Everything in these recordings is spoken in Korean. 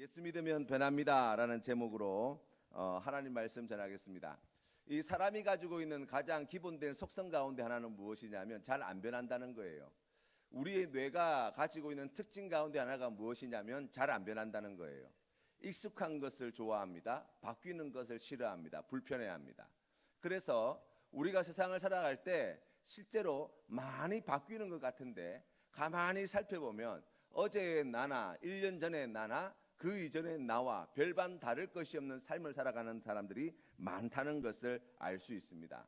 예수 믿으면 변합니다라는 제목으로 어, 하나님 말씀 전하겠습니다. 이 사람이 가지고 있는 가장 기본된 속성 가운데 하나는 무엇이냐면 잘 안 변한다는 거예요. 우리의 뇌가 가지고 있는 특징 가운데 하나가 무엇이냐면 잘 안 변한다는 거예요. 익숙한 것을 좋아합니다. 바뀌는 것을 싫어합니다. 불편해합니다. 그래서 우리가 세상을 살아갈 때 실제로 많이 바뀌는 것 같은데 가만히 살펴보면 어제의 나나 1년 전의 나나 그 이전의 나와 별반 다를 것이 없는 삶을 살아가는 사람들이 많다는 것을 알 수 있습니다.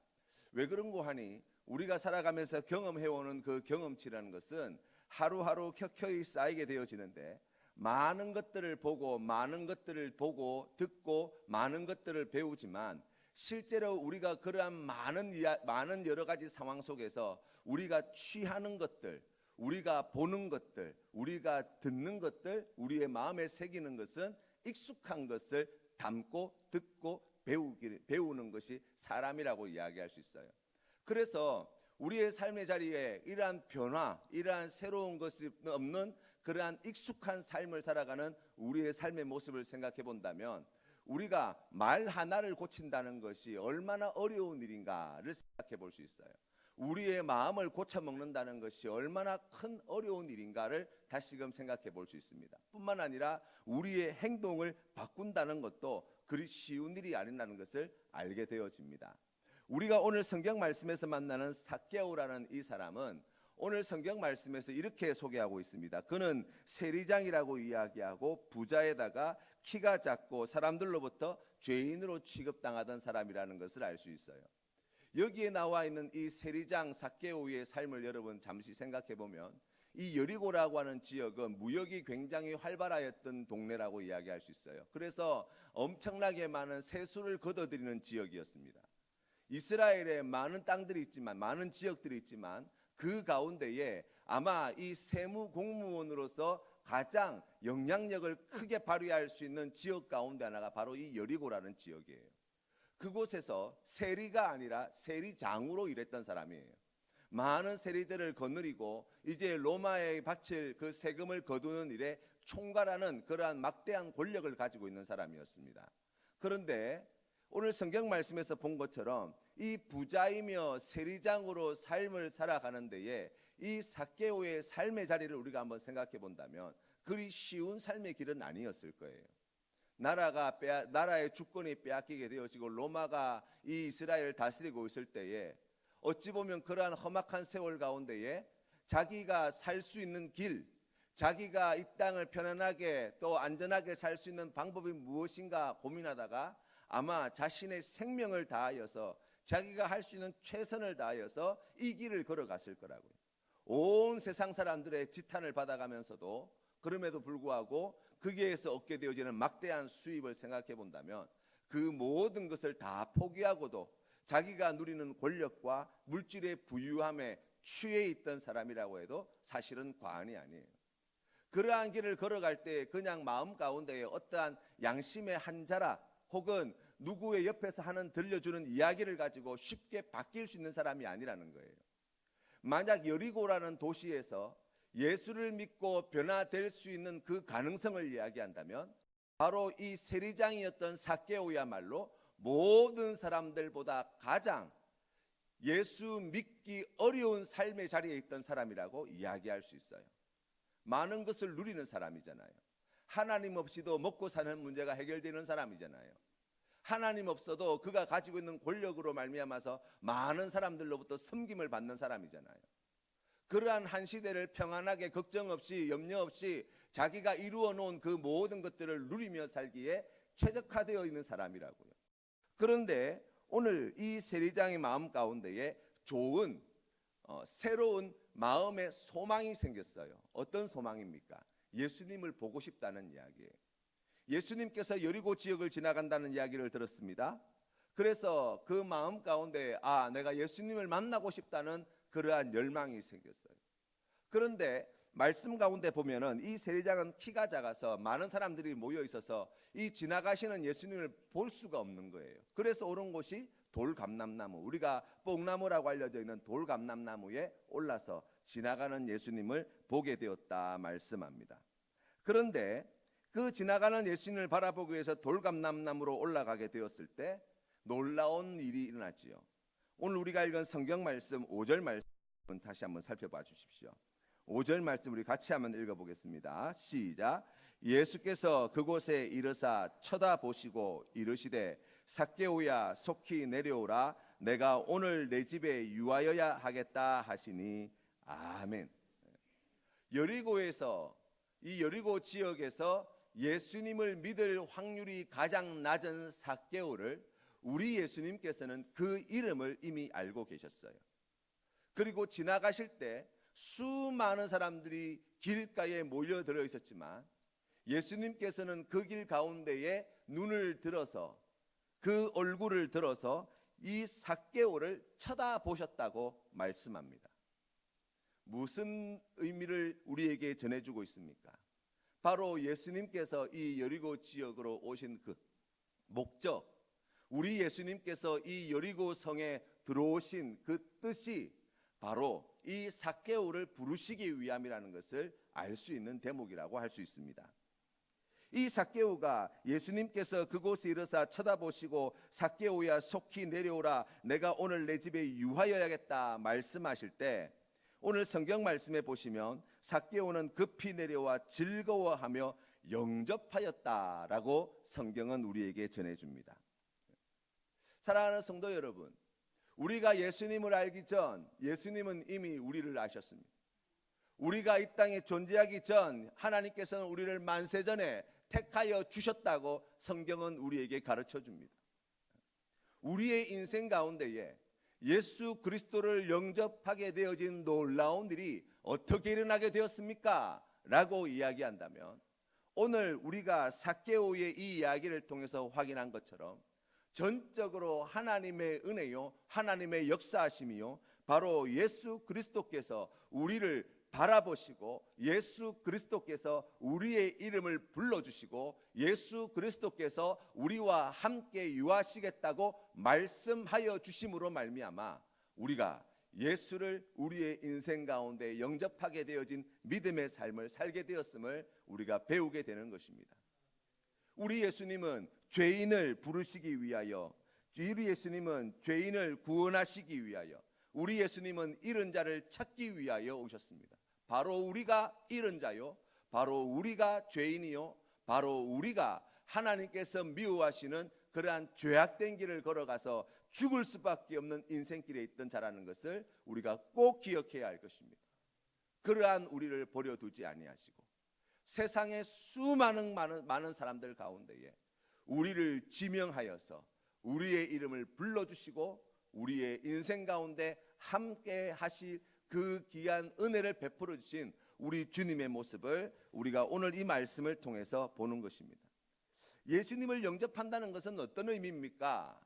왜 그런고 하니 우리가 살아가면서 경험해오는 그 경험치라는 것은 하루하루 켜켜이 쌓이게 되어지는데 많은 것들을 보고 많은 것들을 보고 듣고 많은 것들을 배우지만 실제로 우리가 그러한 많은 많은 여러 가지 상황 속에서 우리가 취하는 것들 우리가 보는 것들, 우리가 듣는 것들, 우리의 마음에 새기는 것은 익숙한 것을 담고 듣고 배우기, 배우는 것이 사람이라고 이야기할 수 있어요. 그래서 우리의 삶의 자리에 이러한 변화, 이러한 새로운 것이 없는 그러한 익숙한 삶을 살아가는 우리의 삶의 모습을 생각해 본다면 우리가 말 하나를 고친다는 것이 얼마나 어려운 일인가를 생각해 볼 수 있어요. 우리의 마음을 고쳐 먹는다는 것이 얼마나 큰 어려운 일인가를 다시금 생각해 볼 수 있습니다. 뿐만 아니라 우리의 행동을 바꾼다는 것도 그리 쉬운 일이 아니라는 것을 알게 되어집니다. 우리가 오늘 성경 말씀에서 만나는 사개오라는 이 사람은 오늘 성경 말씀에서 이렇게 소개하고 있습니다. 그는 세리장이라고 이야기하고 부자에다가 키가 작고 사람들로부터 죄인으로 취급당하던 사람이라는 것을 알 수 있어요. 여기에 나와 있는 이 세리장 사케오의 삶을 여러분 잠시 생각해 보면 이 여리고라고 하는 지역은 무역이 굉장히 활발하였던 동네라고 이야기할 수 있어요. 그래서 엄청나게 많은 세수를 걷어들이는 지역이었습니다. 이스라엘에 많은 땅들이 있지만 많은 지역들이 있지만 그 가운데에 아마 이 세무 공무원으로서 가장 영향력을 크게 발휘할 수 있는 지역 가운데 하나가 바로 이 여리고라는 지역이에요. 그곳에서 세리가 아니라 세리장으로 일했던 사람이에요. 많은 세리들을 거느리고 이제 로마에 바칠 그 세금을 거두는 일에 총괄하는 그러한 막대한 권력을 가지고 있는 사람이었습니다. 그런데 오늘 성경 말씀에서 본 것처럼 이 부자이며 세리장으로 삶을 살아가는 데에 이 사케오의 삶의 자리를 우리가 한번 생각해 본다면 그리 쉬운 삶의 길은 아니었을 거예요. 나라가 빼 나라의 주권이 빼앗기게 되어지고 로마가 이 이스라엘을 다스리고 있을 때에 어찌 보면 그러한 험악한 세월 가운데에 자기가 살 수 있는 길, 자기가 이 땅을 편안하게 또 안전하게 살 수 있는 방법이 무엇인가 고민하다가 아마 자신의 생명을 다하여서 자기가 할 수 있는 최선을 다하여서 이 길을 걸어갔을 거라고요. 온 세상 사람들의 지탄을 받아가면서도 그럼에도 불구하고 거기에서 얻게 되어지는 막대한 수입을 생각해 본다면 그 모든 것을 다 포기하고도 자기가 누리는 권력과 물질의 부유함에 취해 있던 사람이라고 해도 사실은 과언이 아니에요. 그러한 길을 걸어갈 때 그냥 마음 가운데에 어떠한 양심의 한 자라 혹은 누구의 옆에서 하는 들려주는 이야기를 가지고 쉽게 바뀔 수 있는 사람이 아니라는 거예요. 만약 여리고라는 도시에서 예수를 믿고 변화될 수 있는 그 가능성을 이야기한다면 바로 이 세리장이었던 사케오야말로 모든 사람들보다 가장 예수 믿기 어려운 삶의 자리에 있던 사람이라고 이야기할 수 있어요. 많은 것을 누리는 사람이잖아요. 하나님 없이도 먹고 사는 문제가 해결되는 사람이잖아요. 하나님 없어도 그가 가지고 있는 권력으로 말미암아서 많은 사람들로부터 섬김을 받는 사람이잖아요. 그러한 한 시대를 평안하게 걱정 없이 염려 없이 자기가 이루어 놓은 그 모든 것들을 누리며 살기에 최적화되어 있는 사람이라고요. 그런데 오늘 이 세리장의 마음 가운데에 좋은 어, 새로운 마음의 소망이 생겼어요. 어떤 소망입니까? 예수님을 보고 싶다는 이야기예요. 예수님께서 여리고 지역을 지나간다는 이야기를 들었습니다. 그래서 그 마음 가운데 아 내가 예수님을 만나고 싶다는 그러한 열망이 생겼어요. 그런데 말씀 가운데 보면은 이 세리장은 키가 작아서 많은 사람들이 모여 있어서 이 지나가시는 예수님을 볼 수가 없는 거예요. 그래서 오른 곳이 돌감람나무, 우리가 뽕나무라고 알려져 있는 돌감람나무에 올라서 지나가는 예수님을 보게 되었다 말씀합니다. 그런데 그 지나가는 예수님을 바라보기 위해서 돌감남나무로 올라가게 되었을 때 놀라운 일이 일어났지요. 오늘 우리가 읽은 성경 말씀 5절 말씀 다시 한번 살펴봐 주십시오. 5절 말씀 우리 같이 한번 읽어보겠습니다. 시작. 예수께서 그곳에 이르사 쳐다보시고 이르시되 삭개오야 속히 내려오라 내가 오늘 내 집에 유하여야 하겠다 하시니 아멘. 여리고에서 이 여리고 지역에서 예수님을 믿을 확률이 가장 낮은 삭개오를 우리 예수님께서는 그 이름을 이미 알고 계셨어요. 그리고 지나가실 때 수많은 사람들이 길가에 모여들어 있었지만 예수님께서는 그 길 가운데에 눈을 들어서 그 얼굴을 들어서 이 삭개오를 쳐다보셨다고 말씀합니다. 무슨 의미를 우리에게 전해주고 있습니까? 바로 예수님께서 이 여리고 지역으로 오신 그 목적, 우리 예수님께서 이 여리고 성에 들어오신 그 뜻이 바로 이 삭개오를 부르시기 위함이라는 것을 알 수 있는 대목이라고 할 수 있습니다. 이 삭개오가 예수님께서 그곳에 이르사 쳐다보시고 삭개오야 속히 내려오라 내가 오늘 내 집에 유하여야겠다 말씀하실 때 오늘 성경 말씀에 보시면 삭개오는 급히 내려와 즐거워하며 영접하였다라고 성경은 우리에게 전해 줍니다. 사랑하는 성도 여러분, 우리가 예수님을 알기 전 예수님은 이미 우리를 아셨습니다. 우리가 이 땅에 존재하기 전 하나님께서는 우리를 만세 전에 택하여 주셨다고 성경은 우리에게 가르쳐 줍니다. 우리의 인생 가운데에 예수 그리스도를 영접하게 되어진 놀라운 일이 어떻게 일어나게 되었습니까? 라고 이야기한다면 오늘 우리가 사케오의 이 이야기를 통해서 확인한 것처럼 전적으로 하나님의 은혜요, 하나님의 역사하심이요, 바로 예수 그리스도께서 우리를 바라보시고 예수 그리스도께서 우리의 이름을 불러주시고 예수 그리스도께서 우리와 함께 유하시겠다고 말씀하여 주심으로 말미암아 우리가 예수를 우리의 인생 가운데 영접하게 되어진 믿음의 삶을 살게 되었음을 우리가 배우게 되는 것입니다. 우리 예수님은 죄인을 부르시기 위하여 우리 예수님은 죄인을 구원하시기 위하여 우리 예수님은 잃은 자를 찾기 위하여 오셨습니다. 바로 우리가 잃은 자요, 바로 우리가 죄인이요, 바로 우리가 하나님께서 미워하시는 그러한 죄악된 길을 걸어가서 죽을 수밖에 없는 인생길에 있던 자라는 것을 우리가 꼭 기억해야 할 것입니다. 그러한 우리를 버려두지 아니하시고 세상의 수많은 많은, 많은 사람들 가운데에 우리를 지명하여서 우리의 이름을 불러주시고 우리의 인생 가운데 함께 하실 그 귀한 은혜를 베풀어 주신 우리 주님의 모습을 우리가 오늘 이 말씀을 통해서 보는 것입니다. 예수님을 영접한다는 것은 어떤 의미입니까?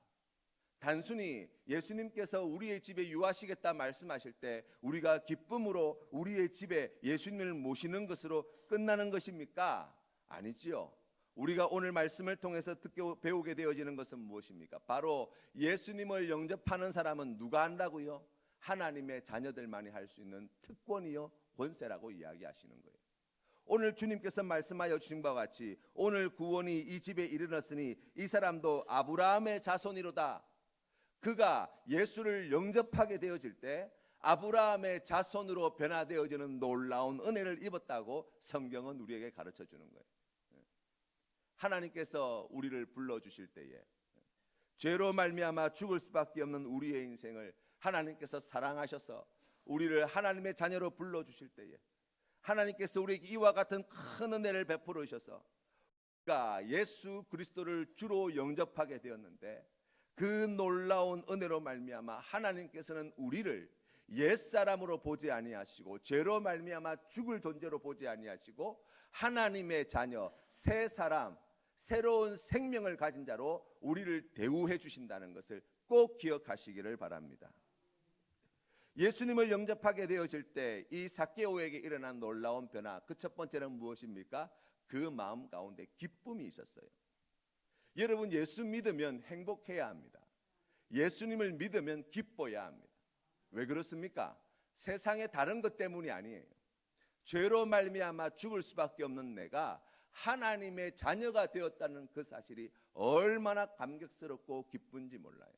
단순히 예수님께서 우리의 집에 유하시겠다 말씀하실 때 우리가 기쁨으로 우리의 집에 예수님을 모시는 것으로 끝나는 것입니까? 아니지요. 우리가 오늘 말씀을 통해서 듣게 배우게 되어지는 것은 무엇입니까? 바로 예수님을 영접하는 사람은 누가 한다고요? 하나님의 자녀들만이 할 수 있는 특권이요 권세라고 이야기하시는 거예요. 오늘 주님께서 말씀하여 주신 바와 같이 오늘 구원이 이 집에 이르렀으니 이 사람도 아브라함의 자손이로다. 그가 예수를 영접하게 되어질 때 아브라함의 자손으로 변화되어지는 놀라운 은혜를 입었다고 성경은 우리에게 가르쳐 주는 거예요. 하나님께서 우리를 불러 주실 때에 죄로 말미암아 죽을 수밖에 없는 우리의 인생을 하나님께서 사랑하셔서 우리를 하나님의 자녀로 불러 주실 때에 하나님께서 우리에게 이와 같은 큰 은혜를 베풀어 주셔서 우리가 예수 그리스도를 주로 영접하게 되었는데 그 놀라운 은혜로 말미암아 하나님께서는 우리를 옛 사람으로 보지 아니하시고 죄로 말미암아 죽을 존재로 보지 아니하시고 하나님의 자녀 새 사람 새로운 생명을 가진 자로 우리를 대우해 주신다는 것을 꼭 기억하시기를 바랍니다. 예수님을 영접하게 되어질 때 이 사케오에게 일어난 놀라운 변화 그 첫 번째는 무엇입니까? 그 마음 가운데 기쁨이 있었어요. 여러분 예수 믿으면 행복해야 합니다. 예수님을 믿으면 기뻐야 합니다. 왜 그렇습니까? 세상의 다른 것 때문이 아니에요. 죄로 말미암아 죽을 수밖에 없는 내가 하나님의 자녀가 되었다는 그 사실이 얼마나 감격스럽고 기쁜지 몰라요.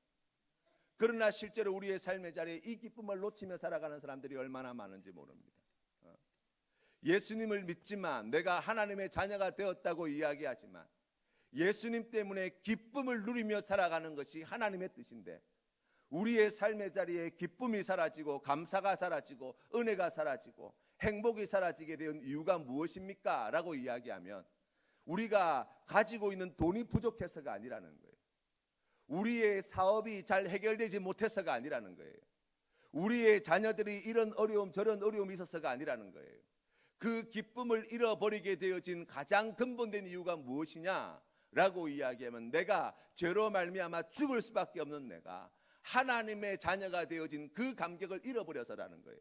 그러나 실제로 우리의 삶의 자리에 이 기쁨을 놓치며 살아가는 사람들이 얼마나 많은지 모릅니다. 어. 예수님을 믿지만 내가 하나님의 자녀가 되었다고 이야기하지만 예수님 때문에 기쁨을 누리며 살아가는 것이 하나님의 뜻인데 우리의 삶의 자리에 기쁨이 사라지고 감사가 사라지고 은혜가 사라지고 행복이 사라지게 된 이유가 무엇입니까? 라고 이야기하면 우리가 가지고 있는 돈이 부족해서가 아니라는 거예요. 우리의 사업이 잘 해결되지 못해서가 아니라는 거예요. 우리의 자녀들이 이런 어려움 저런 어려움이 있어서가 아니라는 거예요. 그 기쁨을 잃어버리게 되어진 가장 근본된 이유가 무엇이냐 라고 이야기하면 내가 죄로 말미암아 죽을 수밖에 없는 내가 하나님의 자녀가 되어진 그 감격을 잃어버려서라는 거예요.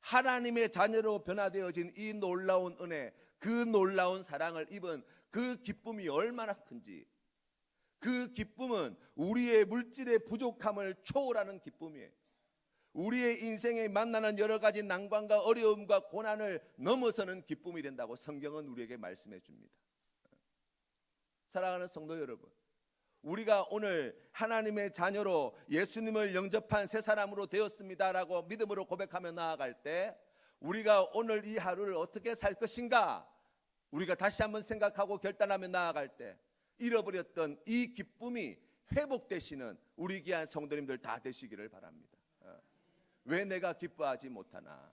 하나님의 자녀로 변화되어진 이 놀라운 은혜, 그 놀라운 사랑을 입은 그 기쁨이 얼마나 큰지 그 기쁨은 우리의 물질의 부족함을 초월하는 기쁨이에요. 우리의 인생에 만나는 여러 가지 난관과 어려움과 고난을 넘어서는 기쁨이 된다고 성경은 우리에게 말씀해 줍니다. 사랑하는 성도 여러분, 우리가 오늘 하나님의 자녀로 예수님을 영접한 새 사람으로 되었습니다라고 믿음으로 고백하며 나아갈 때 우리가 오늘 이 하루를 어떻게 살 것인가 우리가 다시 한번 생각하고 결단하며 나아갈 때 잃어버렸던 이 기쁨이 회복되시는 우리 귀한 성도님들 다 되시기를 바랍니다. 어. 왜 내가 기뻐하지 못하나?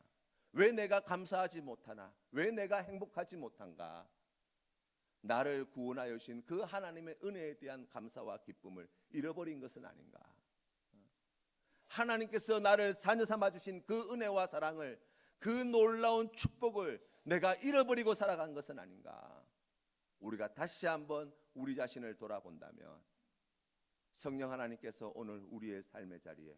왜 내가 감사하지 못하나? 왜 내가 행복하지 못한가? 나를 구원하여 주신 그 하나님의 은혜에 대한 감사와 기쁨을 잃어버린 것은 아닌가? 어. 하나님께서 나를 자녀 삼아 주신 그 은혜와 사랑을 그 놀라운 축복을 내가 잃어버리고 살아간 것은 아닌가? 우리가 다시 한번 우리 자신을 돌아본다면 성령 하나님께서 오늘 우리의 삶의 자리에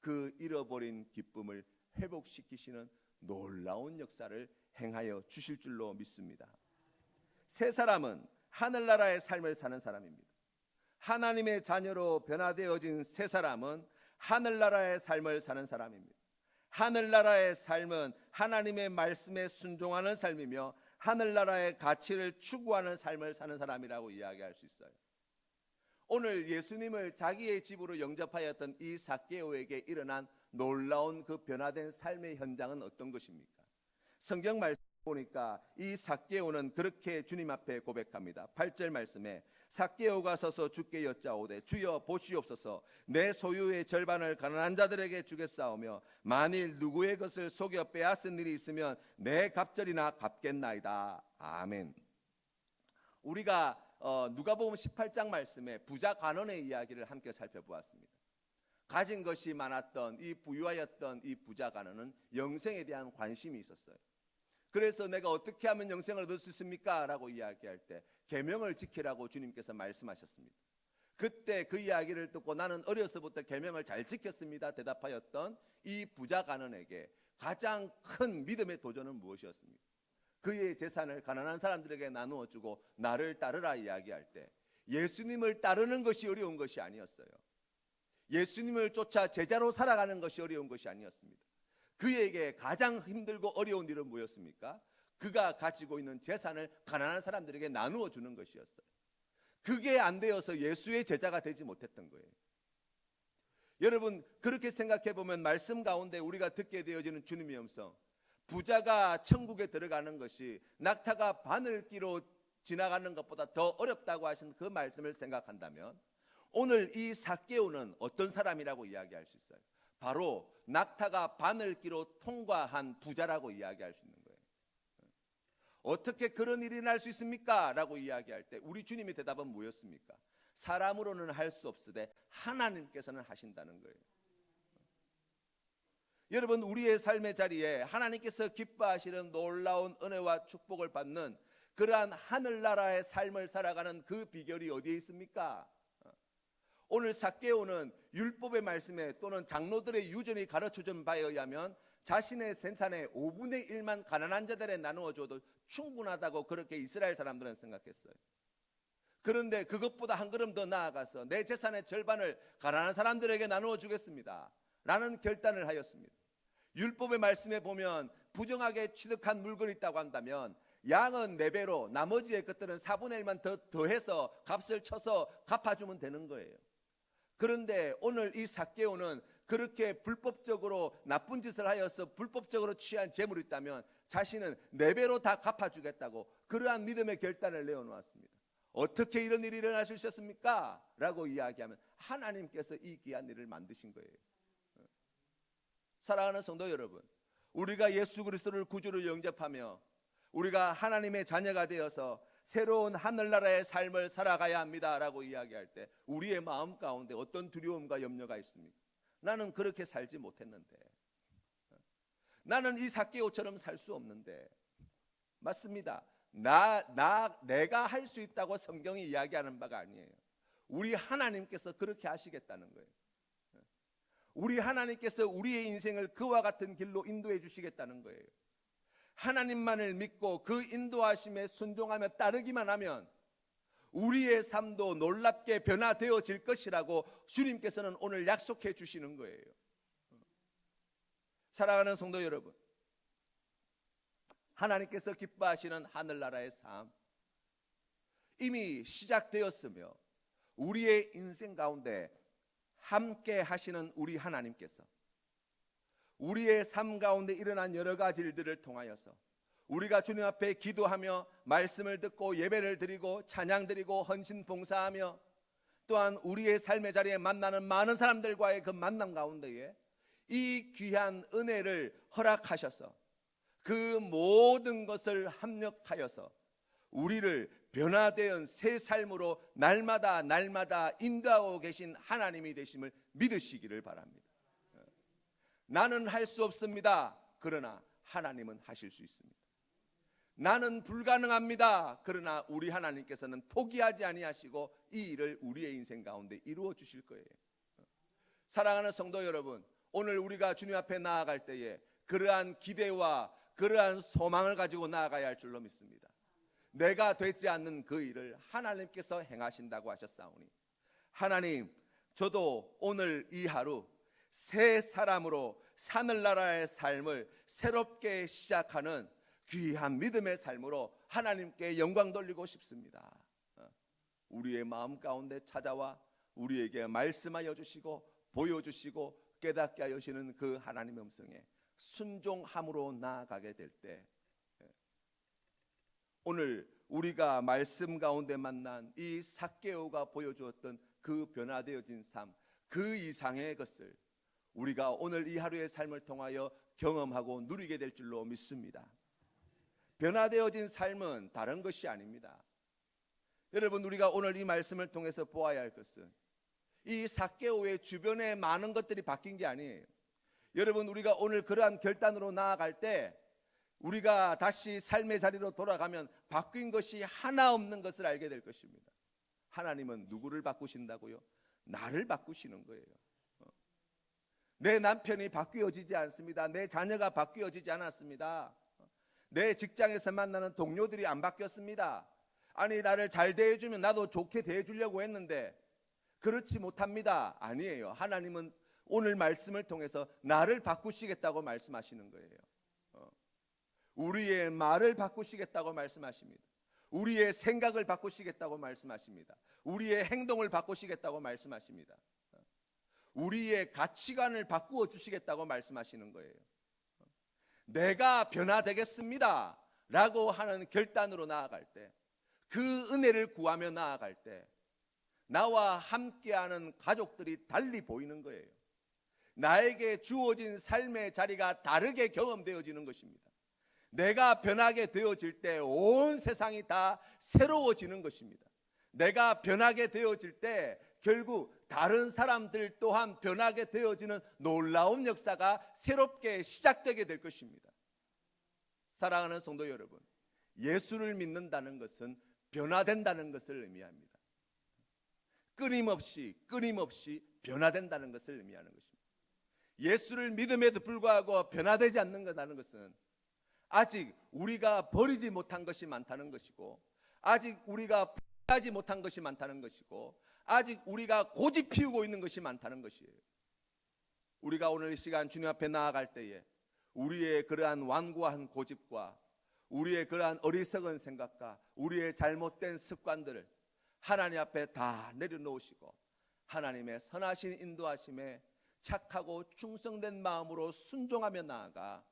그 잃어버린 기쁨을 회복시키시는 놀라운 역사를 행하여 주실 줄로 믿습니다. 새 사람은 하늘나라의 삶을 사는 사람입니다. 하나님의 자녀로 변화되어진 새 사람은 하늘나라의 삶을 사는 사람입니다. 하늘나라의 삶은 하나님의 말씀에 순종하는 삶이며 하늘나라의 가치를 추구하는 삶을 사는 사람이라고 이야기할 수 있어요. 오늘 예수님을 자기의 집으로 영접하였던 이 사케오에게 일어난 놀라운 그 변화된 삶의 현장은 어떤 것입니까? 성경 말씀 보니까 이 사케오는 그렇게 주님 앞에 고백합니다. 8절 말씀에 사케오가 서서 주께 여짜오되 주여 보시옵소서 내 소유의 절반을 가난한 자들에게 주겠사오며 만일 누구의 것을 속여 빼앗은 일이 있으면 내 갑절이나 갚겠나이다. 아멘. 우리가 어, 누가복음 18장 말씀에 부자 간원의 이야기를 함께 살펴보았습니다. 가진 것이 많았던 이 부유하였던 이 부자 간원은 영생에 대한 관심이 있었어요. 그래서 내가 어떻게 하면 영생을 얻을 수 있습니까? 라고 이야기할 때 계명을 지키라고 주님께서 말씀하셨습니다. 그때 그 이야기를 듣고 나는 어려서부터 계명을 잘 지켰습니다. 대답하였던 이 부자 간원에게 가장 큰 믿음의 도전은 무엇이었습니까? 그의 재산을 가난한 사람들에게 나누어 주고 나를 따르라 이야기할 때 예수님을 따르는 것이 어려운 것이 아니었어요. 예수님을 쫓아 제자로 살아가는 것이 어려운 것이 아니었습니다. 그에게 가장 힘들고 어려운 일은 뭐였습니까? 그가 가지고 있는 재산을 가난한 사람들에게 나누어 주는 것이었어요. 그게 안 되어서 예수의 제자가 되지 못했던 거예요. 여러분 그렇게 생각해 보면 말씀 가운데 우리가 듣게 되어지는 주님의 음성 부자가 천국에 들어가는 것이 낙타가 바늘기로 지나가는 것보다 더 어렵다고 하신 그 말씀을 생각한다면 오늘 이 사개오는 어떤 사람이라고 이야기할 수 있어요? 바로 낙타가 바늘기로 통과한 부자라고 이야기할 수 있는 거예요. 어떻게 그런 일이 날 수 있습니까? 라고 이야기할 때 우리 주님의 대답은 뭐였습니까? 사람으로는 할 수 없으되 하나님께서는 하신다는 거예요. 여러분 우리의 삶의 자리에 하나님께서 기뻐하시는 놀라운 은혜와 축복을 받는 그러한 하늘나라의 삶을 살아가는 그 비결이 어디에 있습니까? 오늘 사개오는 율법의 말씀에 또는 장로들의 유전이 가르쳐준 바에 의하면 자신의 생산의 5분의 1만 가난한 자들에 나누어 줘도 충분하다고 그렇게 이스라엘 사람들은 생각했어요. 그런데 그것보다 한 걸음 더 나아가서 내 재산의 절반을 가난한 사람들에게 나누어 주겠습니다. 라는 결단을 하였습니다. 율법의 말씀에 보면 부정하게 취득한 물건이 있다고 한다면 양은 네 배로 나머지의 것들은 4분의 1만 더 더해서 값을 쳐서 갚아주면 되는 거예요. 그런데 오늘 이 사개오는 그렇게 불법적으로 나쁜 짓을 하여서 불법적으로 취한 재물이 있다면 자신은 네 배로 다 갚아주겠다고 그러한 믿음의 결단을 내어놓았습니다. 어떻게 이런 일이 일어날 수 있었습니까? 라고 이야기하면 하나님께서 이 귀한 일을 만드신 거예요. 사랑하는 성도 여러분, 우리가 예수 그리스도를 구주로 영접하며 우리가 하나님의 자녀가 되어서 새로운 하늘나라의 삶을 살아가야 합니다라고 이야기할 때 우리의 마음 가운데 어떤 두려움과 염려가 있습니까? 나는 그렇게 살지 못했는데 나는 이 사개오처럼 살 수 없는데 맞습니다. 나, 나 내가 할 수 있다고 성경이 이야기하는 바가 아니에요. 우리 하나님께서 그렇게 하시겠다는 거예요. 우리 하나님께서 우리의 인생을 그와 같은 길로 인도해 주시겠다는 거예요. 하나님만을 믿고 그 인도하심에 순종하며 따르기만 하면 우리의 삶도 놀랍게 변화되어질 것이라고 주님께서는 오늘 약속해 주시는 거예요. 사랑하는 성도 여러분, 하나님께서 기뻐하시는 하늘나라의 삶 이미 시작되었으며 우리의 인생 가운데 함께 하시는 우리 하나님께서 우리의 삶 가운데 일어난 여러 가지 일들을 통하여서 우리가 주님 앞에 기도하며 말씀을 듣고 예배를 드리고 찬양 드리고 헌신 봉사하며 또한 우리의 삶의 자리에 만나는 많은 사람들과의 그 만남 가운데에 이 귀한 은혜를 허락하셔서 그 모든 것을 합력하여서 우리를 변화되은 새 삶으로 날마다 날마다 인도하고 계신 하나님이 되심을 믿으시기를 바랍니다. 나는 할 수 없습니다. 그러나 하나님은 하실 수 있습니다. 나는 불가능합니다. 그러나 우리 하나님께서는 포기하지 아니하시고 이 일을 우리의 인생 가운데 이루어 주실 거예요. 사랑하는 성도 여러분, 오늘 우리가 주님 앞에 나아갈 때에 그러한 기대와 그러한 소망을 가지고 나아가야 할 줄로 믿습니다. 내가 되지 않는 그 일을 하나님께서 행하신다고 하셨사오니 하나님 저도 오늘 이 하루 새 사람으로 하늘나라의 삶을 새롭게 시작하는 귀한 믿음의 삶으로 하나님께 영광 돌리고 싶습니다. 어, 우리의 마음 가운데 찾아와 우리에게 말씀하여 주시고 보여주시고 깨닫게 하여 주시는 그 하나님의 음성에 순종함으로 나아가게 될 때 오늘 우리가 말씀 가운데 만난 이 사개오가 보여주었던 그 변화되어진 삶, 그 이상의 것을 우리가 오늘 이 하루의 삶을 통하여 경험하고 누리게 될 줄로 믿습니다. 변화되어진 삶은 다른 것이 아닙니다. 여러분 우리가 오늘 이 말씀을 통해서 보아야 할 것은 이 사개오의 주변에 많은 것들이 바뀐 게 아니에요. 여러분 우리가 오늘 그러한 결단으로 나아갈 때 우리가 다시 삶의 자리로 돌아가면 바뀐 것이 하나 없는 것을 알게 될 것입니다. 하나님은 누구를 바꾸신다고요? 나를 바꾸시는 거예요. 어. 내 남편이 바뀌어지지 않습니다. 내 자녀가 바뀌어지지 않았습니다. 어. 내 직장에서 만나는 동료들이 안 바뀌었습니다. 아니 나를 잘 대해주면 나도 좋게 대해주려고 했는데 그렇지 못합니다. 아니에요. 하나님은 오늘 말씀을 통해서 나를 바꾸시겠다고 말씀하시는 거예요. 어. 우리의 말을 바꾸시겠다고 말씀하십니다. 우리의 생각을 바꾸시겠다고 말씀하십니다. 우리의 행동을 바꾸시겠다고 말씀하십니다. 어. 우리의 가치관을 바꾸어 주시겠다고 말씀하시는 거예요. 어. 내가 변화되겠습니다. 라고 하는 결단으로 나아갈 때, 그 은혜를 구하며 나아갈 때, 나와 함께하는 가족들이 달리 보이는 거예요. 나에게 주어진 삶의 자리가 다르게 경험되어지는 것입니다. 내가 변하게 되어질 때 온 세상이 다 새로워지는 것입니다. 내가 변하게 되어질 때 결국 다른 사람들 또한 변하게 되어지는 놀라운 역사가 새롭게 시작되게 될 것입니다. 사랑하는 성도 여러분, 예수를 믿는다는 것은 변화된다는 것을 의미합니다. 끊임없이 끊임없이 변화된다는 것을 의미하는 것입니다. 예수를 믿음에도 불구하고 변화되지 않는 것라는 것은 아직 우리가 버리지 못한 것이 많다는 것이고 아직 우리가 하지 못한 것이 많다는 것이고 아직 우리가 고집 피우고 있는 것이 많다는 것이에요. 우리가 오늘 이 시간 주님 앞에 나아갈 때에 우리의 그러한 완고한 고집과 우리의 그러한 어리석은 생각과 우리의 잘못된 습관들을 하나님 앞에 다 내려놓으시고 하나님의 선하신 인도하심에 착하고 충성된 마음으로 순종하며 나아가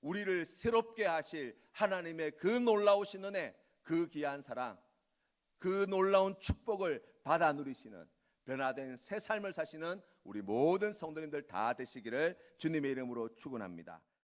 우리를 새롭게 하실 하나님의 그 놀라우신 은혜, 그 귀한 사랑, 그 놀라운 축복을 받아 누리시는 변화된 새 삶을 사시는 우리 모든 성도님들 다 되시기를 주님의 이름으로 축원합니다.